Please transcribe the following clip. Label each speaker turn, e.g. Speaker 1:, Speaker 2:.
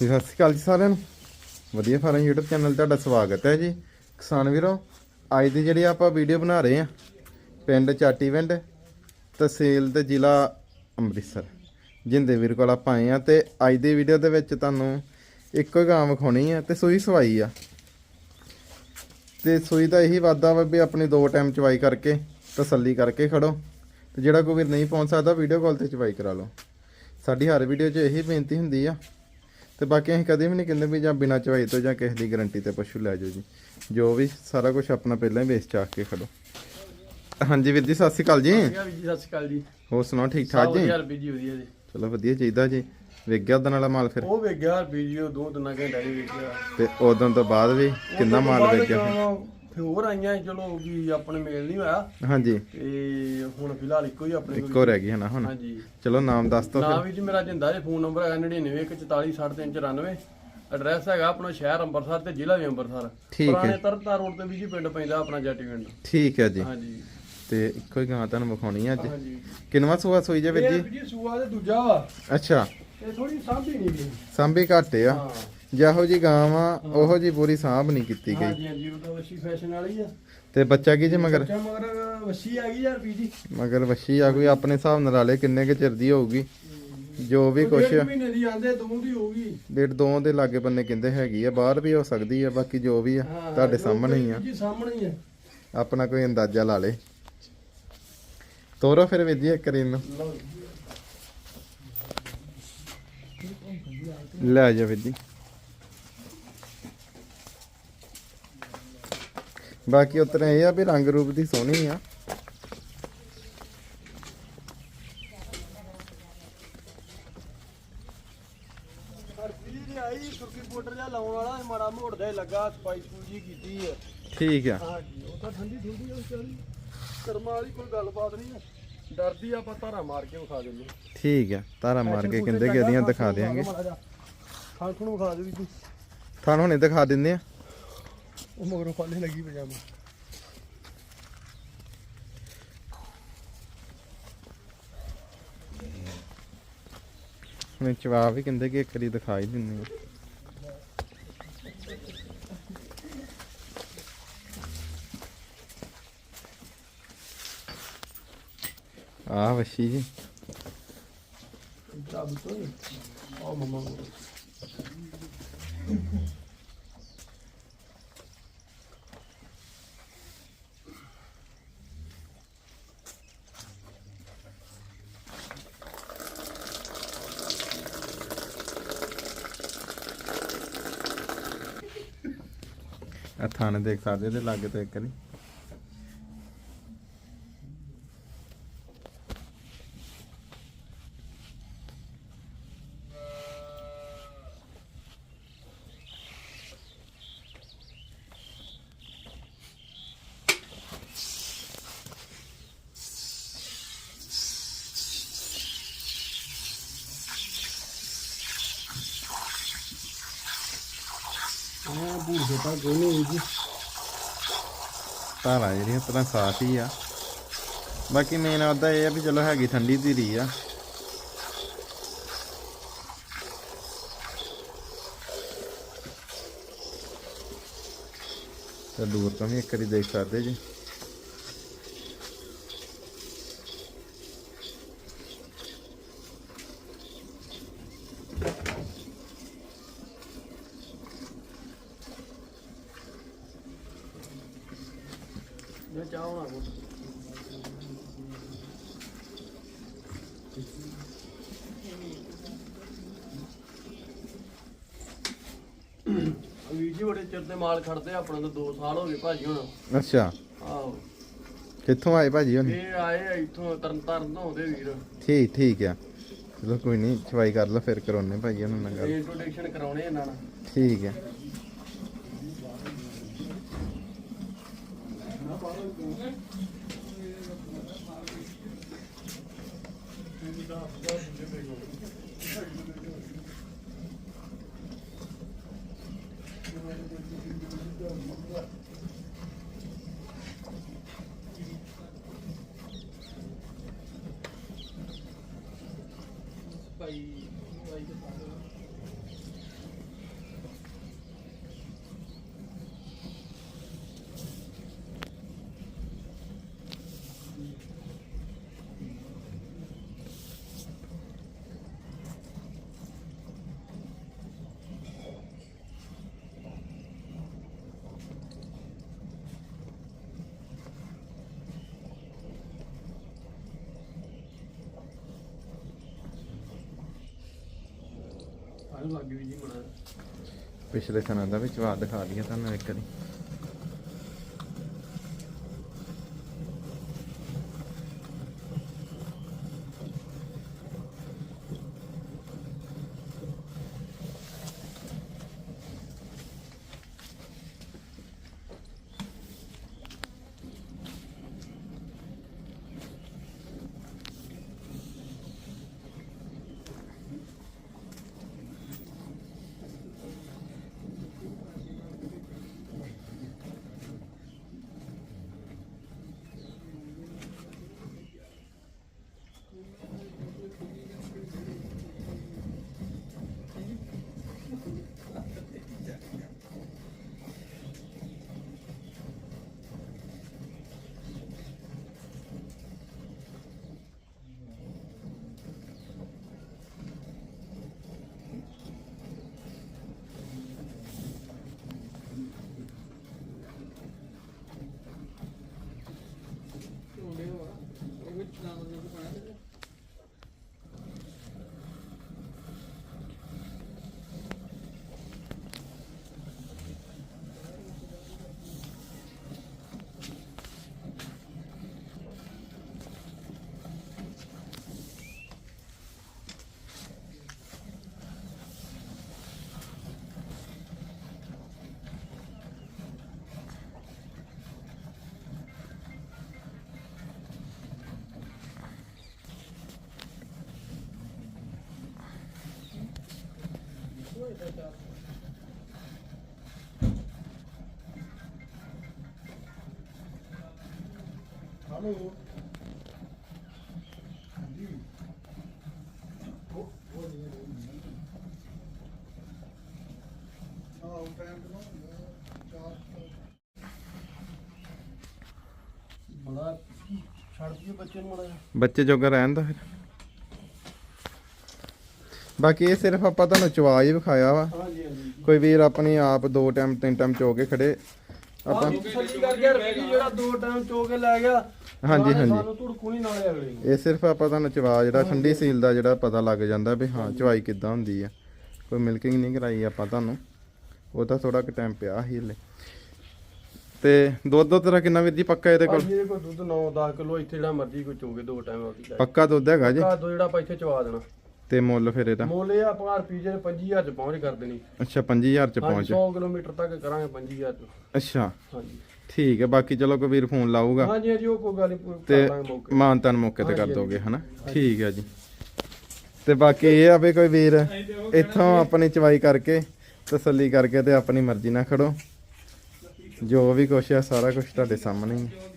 Speaker 1: ਜੀ, ਸਤਿ ਸ਼੍ਰੀ ਅਕਾਲ ਜੀ ਸਾਰਿਆਂ ਨੂੰ। ਵਧੀਆ ਫਾਰਮ YouTube ਚੈਨਲ ਤੁਹਾਡਾ ਸਵਾਗਤ ਹੈ ਜੀ। ਕਿਸਾਨ ਵੀਰੋ ਅੱਜ ਦੀ ਜਿਹੜੀ ਆਪਾਂ ਵੀਡੀਓ ਬਣਾ ਰਹੇ ਆ ਪਿੰਡ ਚਾਟੀਵਿੰਡ ਤਹਿਸੀਲ ਤੇ ਜ਼ਿਲ੍ਹਾ ਅੰਮ੍ਰਿਤਸਰ। ਜਿੰਦੇ ਵੀਰ ਕੋਲ ਆਪਾਂ ਆਏ ਆ ਤੇ ਅੱਜ ਦੀ ਵੀਡੀਓ ਦੇ ਵਿੱਚ ਤੁਹਾਨੂੰ ਇੱਕੋ ਹੀ ਗਾਂ ਵਿਖਾਉਣੀ ਆ ਤੇ ਸੂਈ ਸਵਾਈ ਆ। ਤੇ ਸੂਈ ਦਾ ਇਹੀ ਵਾਦਾ ਵਾ ਵੀ ਆਪਣੀ ਦੋ ਟਾਈਮ ਚਵਾਈ ਕਰਕੇ ਤਸੱਲੀ ਕਰਕੇ ਖੜੋ। ਤੇ ਜਿਹੜਾ ਕੋਈ ਵੀਰ ਨਹੀਂ ਪਹੁੰਚ ਸਕਦਾ ਵੀਡੀਓ ਕਾਲ ਤੇ ਚਵਾਈ ਕਰਾ ਲਓ। ਸਾਡੀ ਹਰ ਵੀਡੀਓ 'ਚ ਇਹੀ ਬੇਨਤੀ ਹੁੰਦੀ ਆ ਤੇ ਬਾਕੀ ਅਸੀਂ ਕਦੇ ਵੀ ਨਹੀਂ ਕਹਿੰਦੇ ਵੀ ਜਾਂ ਬਿਨਾਂ ਚਵਾਈ ਤੋਂ ਜਾਂ ਕਿਸੇ ਦੀ ਗਾਰੰਟੀ ਤੇ ਪਸ਼ੂ ਲੈ ਜਾਓ ਜੀ। ਜੋ ਵੀ ਸਾਰਾ ਕੁਝ ਆਪਣਾ ਪਹਿਲਾਂ ਹੀ ਵੇਚ ਚਾਕ ਕੇ ਖੜੋ। ਹਾਂਜੀ ਵੀਰ ਜੀ ਸਤਿ ਸ਼੍ਰੀ ਅਕਾਲ ਜੀ।
Speaker 2: ਸਤਿ ਸ਼੍ਰੀ ਅਕਾਲ ਜੀ
Speaker 1: ਹੋਰ ਸੁਣਾਓ ਠੀਕ ਠਾਕ ਜੀ?
Speaker 2: ਵਧੀਆ ਰੁਪਏ ਜੀ ਵਧੀਆ ਜੀ।
Speaker 1: ਚਲੋ ਵਧੀਆ ਚਾਹੀਦਾ ਜੀ। ਵੇਖ ਗਿਆ ਉਦੋਂ ਵਾਲਾ ਮਾਲ ਫਿਰ?
Speaker 2: ਉਹ ਵੇਖ ਗਿਆ ਉਹ ਦੋ ਤਿੰਨ ਘੰਟੇ ਹੀ ਵੇਖ ਗਿਆ
Speaker 1: ਤੇ ਉਦੋਂ ਤੋਂ ਬਾਅਦ ਵੀ ਕਿੰਨਾ ਮਾਲ ਵੇਚ ਗਿਆ ਫਿਰ?
Speaker 2: ਹੋਰ ਆਈਆਂ ਚਲੋ ਵੀ ਆਪਣੇ ਮੇਲ ਨਹੀਂ ਹੋਇਆ।
Speaker 1: ਹਾਂਜੀ।
Speaker 2: ਤੇ ਹੁਣ ਫਿਲਹਾਲ ਇੱਕੋ ਹੀ ਆਪਣੇ
Speaker 1: ਇੱਕੋ ਰਹਿ ਗਈ ਹੈ ਨਾ ਹੁਣ।
Speaker 2: ਹਾਂਜੀ।
Speaker 1: ਚਲੋ ਨਾਮ ਦੱਸ ਦੋ
Speaker 2: ਨਾਮ ਵੀ ਜੀ ਮੇਰਾ ਜਿੰਦਾ ਜੀ ਫੋਨ ਨੰਬਰ ਹੈਗਾ 9914460394 ਐਡਰੈਸ ਹੈਗਾ ਆਪਣਾ ਸ਼ਹਿਰ ਅੰਮ੍ਰਿਤਸਰ ਤੇ ਜ਼ਿਲ੍ਹਾ ਵੀ ਅੰਮ੍ਰਿਤਸਰ
Speaker 1: ਹੈ।
Speaker 2: ਪੁਰਾਣੇ ਤਰਨਤਾਰਨ ਰੋਡ ਤੇ ਵੀ ਜੀ ਪਿੰਡ ਪੈਂਦਾ ਆਪਣਾ ਜੱਟੀ ਪਿੰਡ।
Speaker 1: ਠੀਕ ਹੈ ਜੀ।
Speaker 2: ਹਾਂਜੀ।
Speaker 1: ਤੇ ਇੱਕੋ ਹੀ ਗਾਂ ਤੁਹਾਨੂੰ ਵਿਖਾਉਣੀ ਆ ਅੱਜ।
Speaker 2: ਹਾਂਜੀ।
Speaker 1: ਕਿੰਨਵਾ ਸੂਆ ਸੂਈ ਜੇ ਵੀਰ ਜੀ?
Speaker 2: ਸੂਆ ਦੇ ਦੂਜਾ ਵਾ।
Speaker 1: ਅੱਛਾ।
Speaker 2: ਇਹ ਥੋੜੀ ਸਾਂਭੀ ਨਹੀਂ
Speaker 1: ਸਾਂਭੀ ਘੱਟ ਆ।
Speaker 2: ਹਾਂ।
Speaker 1: ਜਿਹੋ ਜੀ ਗਾਂ ਵਾ ਉਹੋ ਜੀ ਪੂਰੀ ਸਾਂਭ ਨਹੀਂ ਕੀਤੀ ਗਈ।
Speaker 2: ਹਾਂਜੀ ਹਾਂਜੀ ਉਹ ਤਾਂ ਵਸ਼ੀ ਫੈਸ਼ਨ ਵਾਲੀ ਆ।
Speaker 1: ਤੇ ਬੱਚਾ ਕੀ ਜੇ ਮਗਰ?
Speaker 2: ਬੱਚਾ ਮਗਰ ਵਸ਼ੀ ਆ ਗਈ ਯਾਰ ਪੀ ਜੀ
Speaker 1: ਮਗਰ ਵੱਛੀ ਆ ਕੋਈ ਆਪਣੇ ਹਿਸਾਬ ਨਾਲ ਲਾ ਲੇ ਕਿੰਨੇ ਕੁ ਚਿਰ ਦੀ ਹੋਊਗੀ। ਜੋ ਵੀ ਕੁਛ
Speaker 2: ਡੇਢ ਮਹੀਨੇ ਦੀ ਆਂਦੇ ਦੋ ਦੀ ਹੋਊਗੀ।
Speaker 1: ਡੇਢ ਦੋ ਦੇ ਲਾਗੇ ਬੰਨੇ ਕਹਿੰਦੇ ਹੈਗੀ ਆ ਬਾਹਰ ਵੀ ਹੋ ਸਕਦੀ ਆ ਬਾਕੀ ਜੋ ਵੀ ਆ ਤੁਹਾਡੇ ਸਾਹਮਣੇ ਹੀ ਆ।
Speaker 2: ਜੀ ਸਾਹਮਣੇ ਹੀ ਆ।
Speaker 1: ਆਪਣਾ ਕੋਈ ਅੰਦਾਜ਼ਾ ਲਾ ਲੇ ਤੋਰੋ ਫਿਰ ਵੀਰ ਜੀ ਇੱਕ
Speaker 2: ਲਓ ਜੀ।
Speaker 1: ਲੈ ਜਾ ਵੀਰ ਜੀ। ਬਾਕੀ ਉਤਰੇ ਇਹ ਆ ਵੀ ਰੰਗ ਰੂਪ ਦੀ ਸੋਹਣੀ ਆ। ਠੀਕ ਆ।
Speaker 2: ਡਰਦੀ ਆਪਾਂ ਧਾਰਾ ਮਾਰ ਕੇ ਵਿਖਾ ਦਿੰਦੇ
Speaker 1: ਠੀਕ ਆ ਤਾਰਾ ਮਾਰ ਕੇ ਕਹਿੰਦੇ ਕਿ ਇਹਦੀਆਂ ਦਿਖਾ ਦੇਾਂਗੇ
Speaker 2: ਖਾਣ ਖੂਣ ਵਿਖਾ ਦੇ ਵੀ ਤੂੰ
Speaker 1: ਤੁਹਾਨੂੰ ਹੁਣੇ ਦਿਖਾ ਦਿੰਦੇ ਆ।
Speaker 2: ਉਹ ਮਗਰੋਂ ਫਾਲੇ ਲੱਗੀ ਪਜਾਮਾ।
Speaker 1: ਹੁਣ ਜਵਾਬ ਵੀ ਕਹਿੰਦੇ ਕਿ ਇੱਕ ਵਾਰੀ ਦਿਖਾ ਹੀ ਦਿੰਦੇ ਆ। ਆ ਵਸ਼ੀ ਜੀ।
Speaker 2: ਤੋਂ ਉਹ ਮਮਾ।
Speaker 1: ਆ ਥਾਣੇ ਦੇਖ ਸਕਦੇ ਤੇ ਲਾਗੇ ਤੋਂ ਇੱਕ ਵਾਰੀ।
Speaker 2: ਉਹ ਬੂਰ ਫਟਾ ਗੋਨੇ ਜੀ।
Speaker 1: ਧਾਰਾ ਜਿਹੜੀ ਤਰ੍ਹਾਂ ਸਾਫ਼ ਹੀ ਆ। ਬਾਕੀ ਮੇਨ ਉਹਦਾ ਇਹ ਆ ਵੀ ਚਲੋ ਹੈਗੀ ਠੰਡੀ ਧੀਰੀ ਆ। ਤੇ ਦੂਰ ਤੋਂ ਵੀ ਇੱਕ ਵਾਰੀ ਦੇਖ ਸਕਦੇ ਜੀ।
Speaker 2: ਚਾਹਣਾ ਵੀਰ ਜੀ ਬੜੇ ਚਿਰ ਦੇ ਮਾਲ ਖੜਦੇ ਆ, ਆਪਣਾ ਤਾਂ 2 ਸਾਲ ਹੋ ਗਏ ਭਾਜੀ ਹੁਣ।
Speaker 1: ਅੱਛਾ।
Speaker 2: ਆਹੋ।
Speaker 1: ਕਿੱਥੋਂ ਆਏ ਭਾਜੀ ਹੁਣ?
Speaker 2: ਇਹ ਆਏ ਆ ਇੱਥੋਂ ਤਰਨ ਤਾਰਨ ਤੋਂ ਆਉਂਦੇ ਵੀਰ।
Speaker 1: ਠੀਕ ਠੀਕ ਆ। ਚਲੋ ਕੋਈ ਨਹੀਂ ਛਵਾਈ ਕਰ ਲਓ ਫਿਰ ਕਰਾਉਣੇ ਭਾਜੀ ਉਹਨਾਂ ਨਾਲ ਗੱਲ।
Speaker 2: ਇੰਟਰੋਡਕਸ਼ਨ ਕਰਾਉਣੇ ਇਹਨਾਂ ਨਾਲ।
Speaker 1: ਠੀਕ ਹੈ
Speaker 2: ਭਾਈ ਭਾਈ ਦੇ ਲੱਗ ਵੀ ਜੀ ਮਣਾ
Speaker 1: ਪਿਛਲੇ ਸਨਾਂ ਦਾ ਵੀ ਚਵਾ ਦਿਖਾ ਦਈਏ ਤੁਹਾਨੂੰ ਇੱਕ ਵਾਰੀ।
Speaker 3: ਹਲੋ ਆਹ ਟਾਈਮ ਕਿੰਨਾ ਹੁੰਦਾ ਚਾਰ
Speaker 2: ਬੜਾ ਛੱਡ ਦਈਏ ਬੱਚੇ ਨੂੰ ਮੜਾ
Speaker 1: ਬੱਚੇ ਜੋਗਾ ਰਹਿਣ ਦਾ ਫਿਰ। ਬਾਕੀ ਇਹ ਸਿਰਫ ਆਪਾਂ ਤੁਹਾਨੂੰ ਚਵਾ ਹੀ ਵਿਖਾਇਆ ਵਾ।
Speaker 2: ਹਾਂਜੀ ਹਾਂਜੀ।
Speaker 1: ਕੋਈ ਵੀਰ ਆਪਣੀ ਆਪ ਦੋ ਟਾਈਮ ਤਿੰਨ ਟਾਈਮ ਚੋ ਕੇ ਖੜੇ। ਆਪਾਂ
Speaker 2: ਤਸੱਲੀ ਕਰਕੇ ਰੱਖੀ ਜਿਹੜਾ ਦੋ ਟਾਈਮ ਚੋ ਕੇ ਲੈ ਗਿਆ
Speaker 1: ਹਾਂਜੀ,
Speaker 2: ਨਾਲੇ
Speaker 1: ਹਾਂਜੀ।
Speaker 2: ਸਾਨੂੰ ਧੁੜਕੂ ਨਹੀਂ ਨਾਲੇ ਅਗਲੇ ਨੂੰ।
Speaker 1: ਇਹ ਸਿਰਫ ਆਪਾਂ ਤੁਹਾਨੂੰ ਚਵਾ ਜਿਹੜਾ ਠੰਡੀ ਸੀਲ ਦਾ ਜਿਹੜਾ ਪਤਾ ਲੱਗ ਜਾਂਦਾ ਵੀ ਹਾਂ ਚਵਾਈ ਕਿੱਦਾਂ ਹੁੰਦੀ ਆ। ਕੋਈ ਮਿਲਕਿੰਗ ਨਹੀਂ ਕਰਾਈ ਆਪਾਂ ਤੁਹਾਨੂੰ। ਉਹ ਤਾਂ ਥੋੜਾ ਕੁ ਟਾਈਮ ਪਿਆ ਸੀ ਹਲੇ। ਤੇ ਦੁੱਧ ਦੁੱਧ ਤੇਰਾ ਕਿੰਨਾ ਵੀਰ ਜੀ? ਪੱਕਾ ਇਹਦੇ ਕੋਲ?
Speaker 2: ਭਾਜੀ ਇਹਦੇ ਕੋਲ ਦੁੱਧ 9-10 ਕਿਲੋ ਇੱਥੇ ਜਿਹੜਾ ਮਰਜ਼ੀ ਕੋਈ ਚੋਗੇ ਦੋ ਟਾਈਮ ਆਉਂਦੀ ਜਾਏ
Speaker 1: ਪੱਕਾ ਦੁੱਧ ਹੈਗਾ ਜੀ?
Speaker 2: ਕਾ ਦੋ ਜਿਹੜਾ ਆਪਾਂ ਇੱਥੇ ਚਵਾ ਦੇਣਾ।
Speaker 1: ਤੇ ਮੁੱਲ ਫਿਰ ਇਹਦਾ?
Speaker 2: ਮੁੱਲ ਇਹ ਆਪਾਂ ਰੁਪਈਏ 25000 ਚ ਪਹੁੰਚ ਕਰ ਦੇਣੀ।
Speaker 1: ਅੱਛਾ 5000 ਚ
Speaker 2: ਹਾਂਜੀ
Speaker 1: ਪਹੁੰਚ।
Speaker 2: 100 ਕਿਲੋਮੀਟਰ ਤੱਕ ਕਰਾਂਗੇ 25000 ਚ।
Speaker 1: ਅੱਛਾ।
Speaker 2: ਹਾਂਜੀ।
Speaker 1: ਠੀਕ ਹੈ ਬਾਕੀ ਚਲੋ ਕੋਈ ਵੀਰ ਫੋਨ ਲਾਊਗਾ।
Speaker 2: ਹਾਂਜੀ ਹਾਂਜੀ ਉਹ ਕੋਈ ਗੱਲ ਨਹੀਂ
Speaker 1: ਤੇ
Speaker 2: ਕਰ ਲਾਂਗੇ ਮੌਕੇ
Speaker 1: ਮਾਨਤਨ ਮੌਕੇ ਤੇ ਕਰ ਦੋਗੇ ਹਨਾ? ਠੀਕ ਹੈ ਜੀ। ਤੇ ਬਾਕੀ ਇਹ ਆ ਵੀ ਕੋਈ ਵੀਰ ਇੱਥੋਂ ਆਪਣੀ ਚਵਾਈ ਕਰਕੇ ਤਸੱਲੀ ਕਰਕੇ ਤੇ ਆਪਣੀ ਮਰਜ਼ੀ ਨਾਲ ਖੜੋ। ਜੋ ਵੀ ਕੁਛ ਆ ਸਾਰਾ ਕੁਝ ਤੁਹਾਡੇ ਸਾਹਮਣੇ ਹੀ ਹੈ